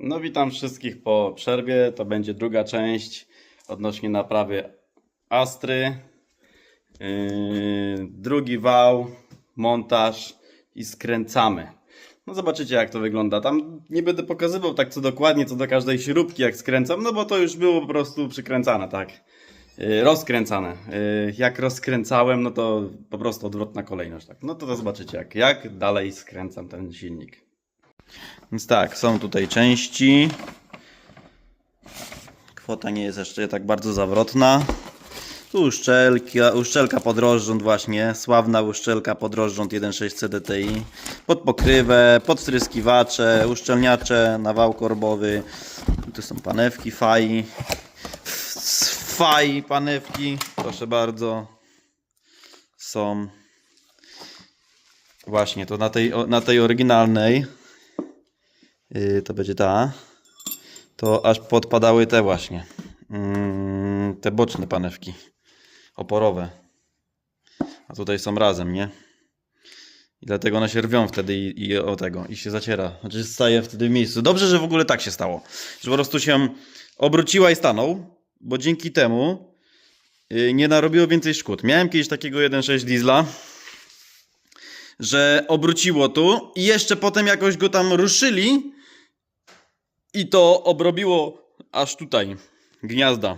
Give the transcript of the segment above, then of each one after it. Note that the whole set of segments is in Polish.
No witam wszystkich po przerwie. To będzie druga część odnośnie naprawy Astry. Yy, drugi wał, montaż i skręcamy. No zobaczycie jak to wygląda. Tam nie będę pokazywał tak co dokładnie, co do każdej śrubki jak skręcam, no bo to już było po prostu przykręcane, tak. Yy, rozkręcane. Yy, jak rozkręcałem, no to po prostu odwrotna kolejność. Tak. No to, to zobaczycie jak, jak dalej skręcam ten silnik. Więc tak, są tutaj części. Kwota nie jest jeszcze tak bardzo zawrotna. Tu uszczelka, uszczelka podrążąd właśnie, sławna uszczelka podrążąd 1.6 CDTI. Pod pokrywę, podstryskiwacze, uszczelniacze na wał korbowy. Tu są panewki FAI. FAI panewki, proszę bardzo. Są. Właśnie, to na tej, na tej oryginalnej Yy, to będzie ta, to aż podpadały te właśnie, mm, te boczne panewki oporowe. A tutaj są razem, nie? I dlatego one się rwią wtedy i, i o tego, i się zaciera. Znaczy staje wtedy w miejscu. Dobrze, że w ogóle tak się stało. Że po prostu się obróciła i stanął, bo dzięki temu yy, nie narobiło więcej szkód. Miałem kiedyś takiego 1.6 diesla, że obróciło tu i jeszcze potem jakoś go tam ruszyli i to obrobiło aż tutaj gniazda.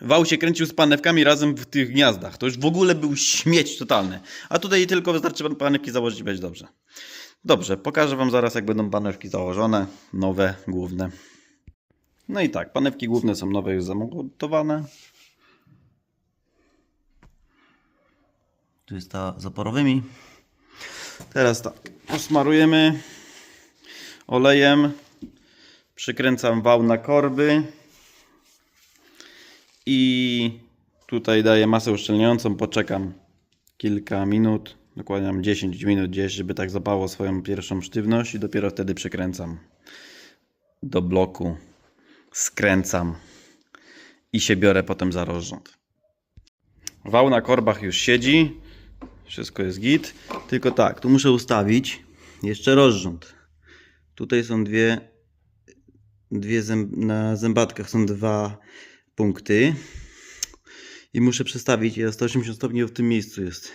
Wał się kręcił z panewkami razem w tych gniazdach. To już w ogóle był śmieć totalny. A tutaj tylko wystarczy panewki założyć i będzie dobrze. Dobrze, pokażę Wam zaraz jak będą panewki założone. Nowe, główne. No i tak, panewki główne są nowe już zamontowane. Tu jest ta z oporowymi. Teraz tak, posmarujemy olejem. Przykręcam wał na korby. I tutaj daję masę uszczelniającą. Poczekam kilka minut. Dokładnie mam 10 minut gdzieś, żeby tak zapało swoją pierwszą sztywność i dopiero wtedy przekręcam do bloku. Skręcam i się biorę potem za rozrząd. Wał na korbach już siedzi. Wszystko jest git. Tylko tak, tu muszę ustawić jeszcze rozrząd. Tutaj są dwie, dwie zęb, na zębatkach są dwa punkty. I muszę przestawić, ja 180 stopni w tym miejscu jest.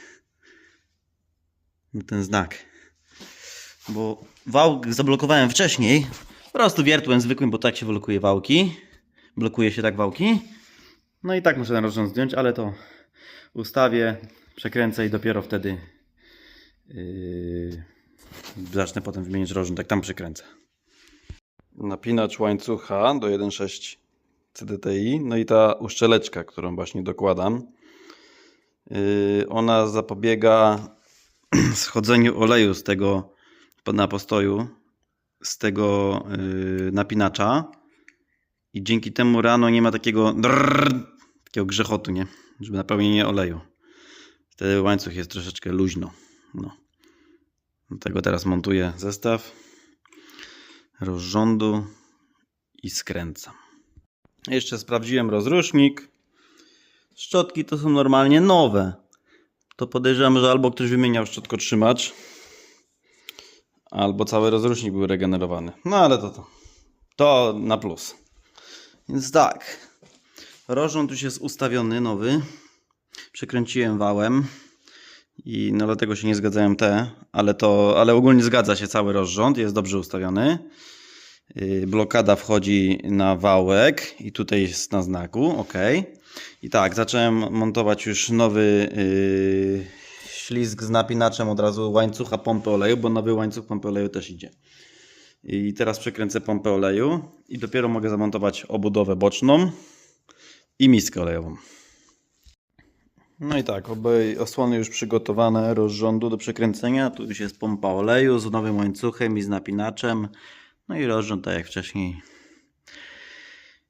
Ten znak. Bo wał zablokowałem wcześniej. Po prostu wiertłem zwykłym, bo tak się blokuje wałki. Blokuje się tak wałki. No i tak muszę ten rozrząd zdjąć, ale to ustawię, przekręcę i dopiero wtedy yy, zacznę potem wymienić rozrząd, jak tam przykręcę. Napinacz łańcucha do 1.6 CDTI, no i ta uszczeleczka, którą właśnie dokładam. Yy, ona zapobiega schodzeniu oleju z tego na postoju, z tego yy, napinacza i dzięki temu rano nie ma takiego drrrr, takiego grzechotu, nie? Żeby napełnienie oleju. Wtedy łańcuch jest troszeczkę luźno. No. Dlatego teraz montuję zestaw rozrządu i skręcam. Jeszcze sprawdziłem rozrusznik. Szczotki to są normalnie nowe. To podejrzewam, że albo ktoś wymieniał szczotkotrzymacz, albo cały rozrusznik był regenerowany. No ale to to. To na plus. Więc tak. Rozrząd już jest ustawiony, nowy. Przekręciłem wałem. I no dlatego się nie zgadzają te, ale to, ale ogólnie zgadza się cały rozrząd, jest dobrze ustawiony. Yy, Blokada wchodzi na wałek i tutaj jest na znaku, ok. I tak, zacząłem montować już nowy yy, ślizg z napinaczem od razu łańcucha pompy oleju, bo nowy łańcuch pompy oleju też idzie. I teraz przekręcę pompę oleju i dopiero mogę zamontować obudowę boczną i miskę olejową. No i tak, obej osłony już przygotowane rozrządu do przekręcenia. Tu już jest pompa oleju z nowym łańcuchem i z napinaczem. No i rozrząd tak jak wcześniej.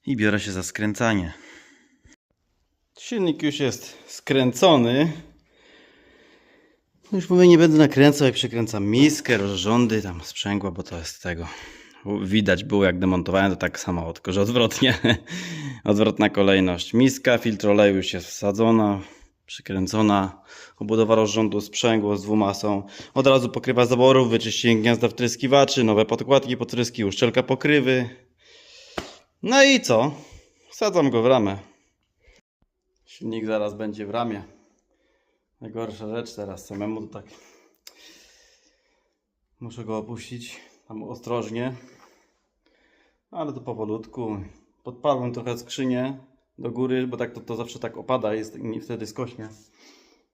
I biorę się za skręcanie. Silnik już jest skręcony. Już mówię, nie będę nakręcał jak przekręcam miskę, rozrządy, tam sprzęgła, bo to jest tego. Widać było jak demontowałem, to tak samo, tylko że odwrotnie. Odwrotna kolejność. Miska, filtr oleju już jest wsadzona, przykręcona, obudowa rozrządu, sprzęgło z dwoma są. Od razu pokrywa zaworów, wyczyścienie gniazda wtryskiwaczy, nowe podkładki podtryski, uszczelka pokrywy. No i co? Wsadzam go w ramę. Silnik zaraz będzie w ramie. Najgorsza rzecz teraz samemu to tak. Muszę go opuścić tam ostrożnie. Ale to powolutku. Podparłem trochę skrzynię do góry, bo tak to, to zawsze tak opada jest i wtedy skośnie.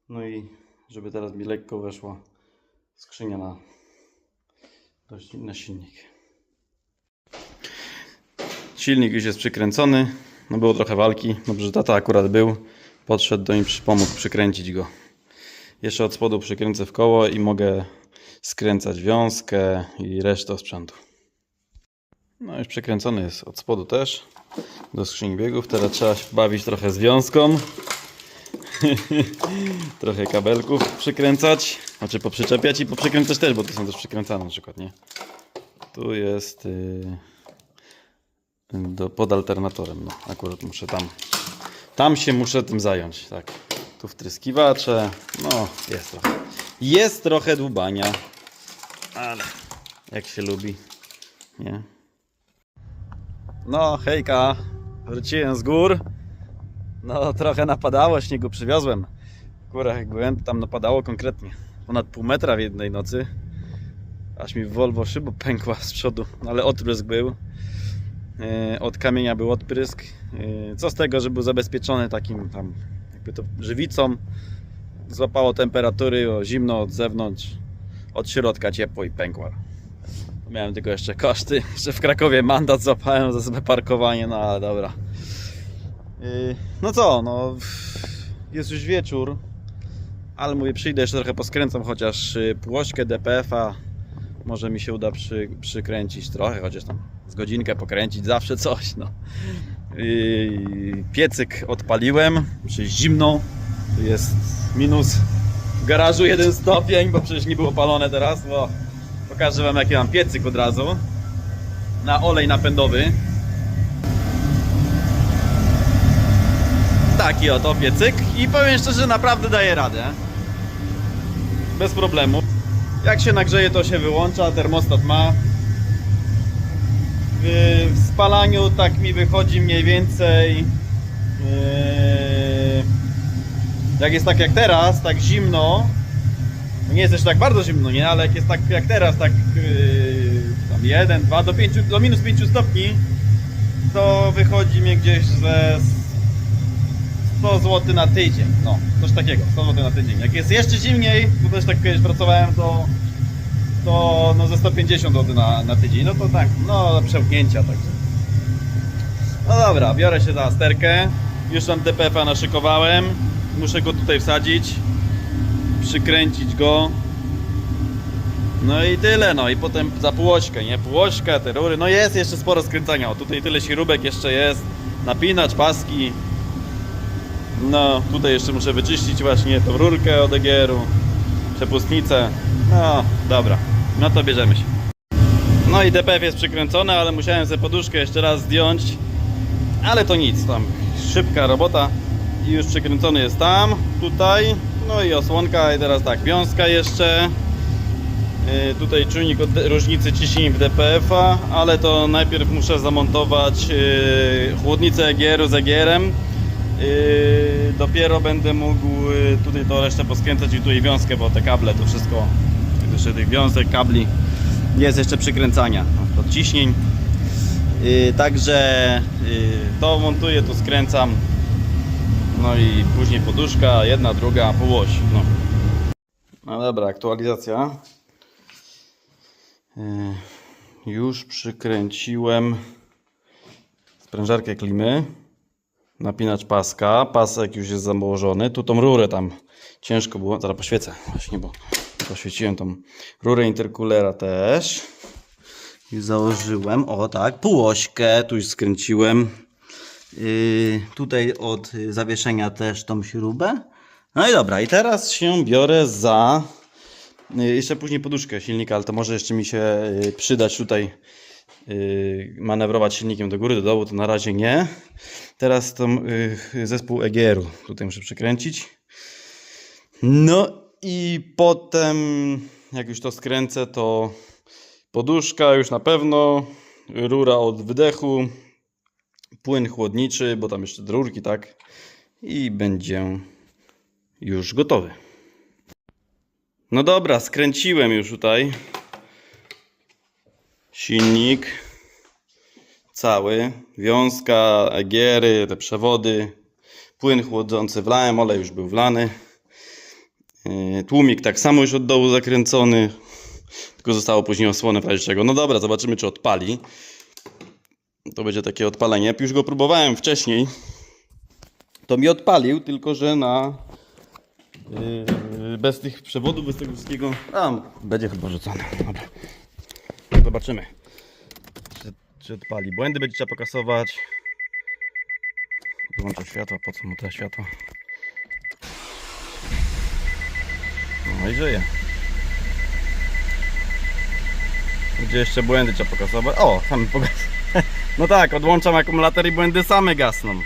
No i żeby teraz mi lekko weszła skrzynia na, na silnik. Silnik już jest przykręcony. No było trochę walki. Dobrze, że tata akurat był. Podszedł do nim, pomógł przykręcić go. Jeszcze od spodu przykręcę w koło i mogę skręcać wiązkę i resztę sprzętu. No już przekręcony jest od spodu też do skrzyni biegów. Teraz trzeba się bawić trochę z wiązką. trochę kabelków przykręcać. Znaczy poprzyczepiać i poprzykręcać też, bo to są też przykręcane na przykład, nie? Tu jest yy, do, pod alternatorem. No, akurat muszę tam. Tam się muszę tym zająć, tak. Tu wtryskiwacze. No, jest trochę. Jest trochę dłubania. Ale jak się lubi. Nie? No, hejka. Wróciłem z gór. No, trochę napadało, śniegu przywiozłem. W górach jak byłem, tam napadało konkretnie. Ponad pół metra w jednej nocy. Aż mi Volvo szyba pękła z przodu, no, ale odprysk był. E, Od kamienia był odprysk. E, Co z tego, że był zabezpieczony takim tam, jakby to żywicą. Złapało temperatury, zimno od zewnątrz, od środka ciepło i pękła. Miałem tylko jeszcze koszty, że w Krakowie mandat złapałem za złe parkowanie, no ale dobra. Yy, No co, no jest już wieczór, ale mówię, przyjdę jeszcze trochę poskręcam, chociaż y, płośkę DPF-a może mi się uda przy, przykręcić trochę, chociaż tam z godzinkę pokręcić, zawsze coś, no. Yy, Piecyk odpaliłem, przecież zimno, jest minus w garażu jeden stopień, bo przecież nie było palone teraz, bo pokażę wam jaki mam piecyk od razu. Na olej napędowy. Taki oto piecyk. I powiem szczerze, naprawdę daje radę. Bez problemu. Jak się nagrzeje to się wyłącza, termostat ma. W, spalaniu tak mi wychodzi mniej więcej yy, jak jest tak jak teraz, tak zimno no nie jest też tak bardzo zimno, nie? Ale jak jest tak jak teraz, tak yy, tam 1, 2 do 5, do minus 5 stopni, to wychodzi mnie gdzieś ze 100 zł na tydzień. No, coś takiego, 100 zł na tydzień. Jak jest jeszcze zimniej, bo też tak kiedyś pracowałem, to, to no ze 150 zł na, na tydzień. No to tak, no przełknięcia także. No dobra, biorę się za sterkę. Już tam DPF-a naszykowałem. Muszę go tutaj wsadzić przykręcić go. No i tyle, no i potem za półośkę, nie? Półośkę, te rury, no jest jeszcze sporo skręcania. O, tutaj tyle śrubek jeszcze jest. Napinacz, paski. No, tutaj jeszcze muszę wyczyścić właśnie tą rurkę od EGR-u. Przepustnicę. No, dobra. No to bierzemy się. No i DPF jest przykręcony, ale musiałem sobie poduszkę jeszcze raz zdjąć. Ale to nic, tam szybka robota i już przykręcony jest tam, tutaj, no i osłonka i teraz tak, wiązka jeszcze. Yy, tutaj czujnik od różnicy ciśnień w DPF-a, ale to najpierw muszę zamontować yy, chłodnicę EGR-u z EGR-em yy, dopiero będę mógł tutaj to resztę poskręcać i tutaj wiązkę, bo te kable to wszystko jeszcze tych wiązek, kabli jest jeszcze przykręcania od ciśnień. Yy, także to montuję, tu skręcam no i później poduszka, jedna, druga, półoś. No, no dobra, aktualizacja. Yy, Już przykręciłem sprężarkę klimy, napinacz paska, pasek już jest założony, tu tą rurę tam ciężko było, zaraz poświecę właśnie, bo poświeciłem tą rurę interkulera też. Już założyłem, o tak, półośkę tu już skręciłem. Yy, tutaj od y, zawieszenia też tą śrubę. No i dobra, i teraz się biorę za yy, jeszcze później poduszkę silnika, ale to może jeszcze mi się yy, przydać tutaj manewrować silnikiem do góry, do dołu, to na razie nie. Teraz tą zespół EGR-u tutaj muszę przykręcić. No i potem, jak już to skręcę, to poduszka już na pewno, rura od wydechu, płyn chłodniczy, bo tam jeszcze te rurki, tak? I będzie już gotowy. No dobra, skręciłem już tutaj silnik cały, wiązka, egiery, te przewody, płyn chłodzący wlałem, olej już był wlany. Yy, Tłumik tak samo już od dołu zakręcony, tylko zostało później osłonę w razie czego. No dobra, zobaczymy czy odpali. To będzie takie odpalenie. Już go próbowałem wcześniej, to mi odpalił, tylko że na yy, bez tych przewodów, bez tego wszystkiego. Będzie chyba rzucone. Dobra. Zobaczymy, czy, czy odpali. Błędy będzie trzeba pokasować. Wyłączę światła, po co mu te światła? No i żyje. Gdzie jeszcze błędy trzeba pokasować? O, same pogas. No tak, odłączam akumulator i błędy same gasną.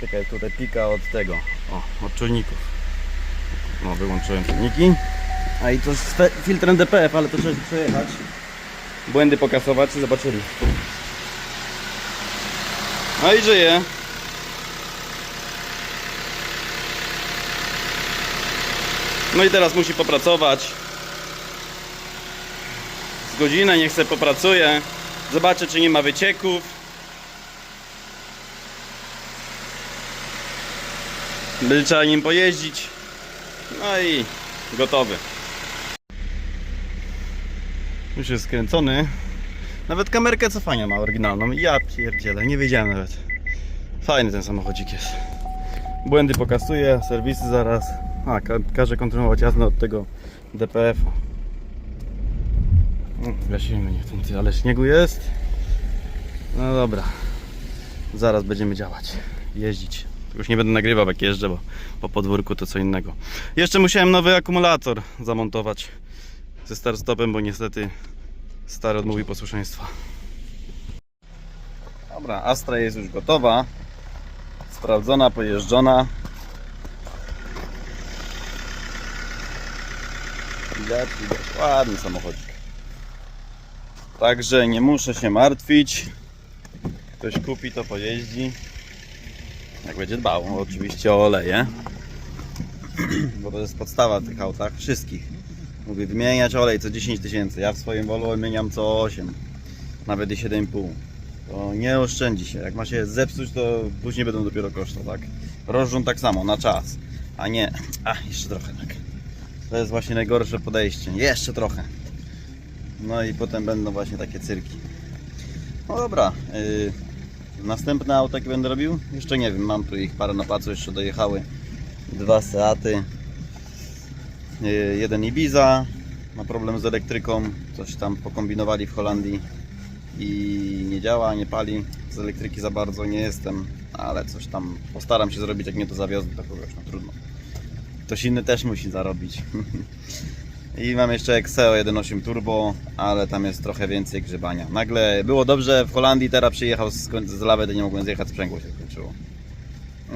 Czekaj, tutaj pika od tego. O, od czujników. No, wyłączyłem czujniki. A i to z filtrem DPF, ale to trzeba się przejechać. Błędy pokasować i zobaczyli. No i żyje. No i teraz musi popracować. Z godzinę niech sobie popracuje. Zobaczę czy nie ma wycieków. Będzie trzeba nim pojeździć. No i gotowy. Już jest skręcony. Nawet kamerkę cofania ma oryginalną. Ja pierdzielę, nie wiedziałem nawet. Fajny ten samochodzik jest. Błędy pokasuje, serwisy zaraz. A, ka każe kontynuować jazdę od tego DPF. Gasimy niechcący, ale śniegu jest. No dobra. Zaraz będziemy działać. Jeździć. Już nie będę nagrywał jak jeżdżę, bo po podwórku to co innego. Jeszcze musiałem nowy akumulator zamontować ze start-stopem, bo niestety stary odmówi posłuszeństwa. Dobra, Astra jest już gotowa. Sprawdzona, pojeżdżona. Widać. Ładny samochodzik. Także nie muszę się martwić. Ktoś kupi, to pojeździ. Jak będzie dbał, oczywiście o oleje. Bo to jest podstawa tych autach, wszystkich. Mówię, wymieniać olej co 10 tysięcy. Ja w swoim Volvo wymieniam co 8, nawet i 7,5. To nie oszczędzi się. Jak ma się zepsuć, to później będą dopiero koszta, tak? Rozrząd tak samo, na czas. A nie, a jeszcze trochę tak. To jest właśnie najgorsze podejście. Jeszcze trochę. No i potem będą właśnie takie cyrki. No dobra. Yy, następne auto jakie będę robił? Jeszcze nie wiem. Mam tu ich parę na placu, jeszcze dojechały. Dwa Seaty. Yy, jeden Ibiza. Ma problem z elektryką. Coś tam pokombinowali w Holandii. I nie działa, nie pali. Z elektryki za bardzo nie jestem. Ale coś tam postaram się zrobić. Jak nie to zawiozę do kogoś. No trudno. Ktoś inny też musi zarobić. I mam jeszcze Exeo 1.8 Turbo, ale tam jest trochę więcej grzebania. Nagle było dobrze w Holandii, teraz przyjechał z, z lawety, nie mogłem zjechać, sprzęgło się skończyło.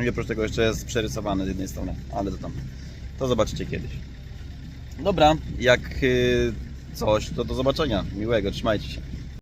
I oprócz tego jeszcze jest przerysowany z jednej strony, ale to tam, to zobaczycie kiedyś. Dobra, jak y, coś, to do zobaczenia. Miłego, trzymajcie się.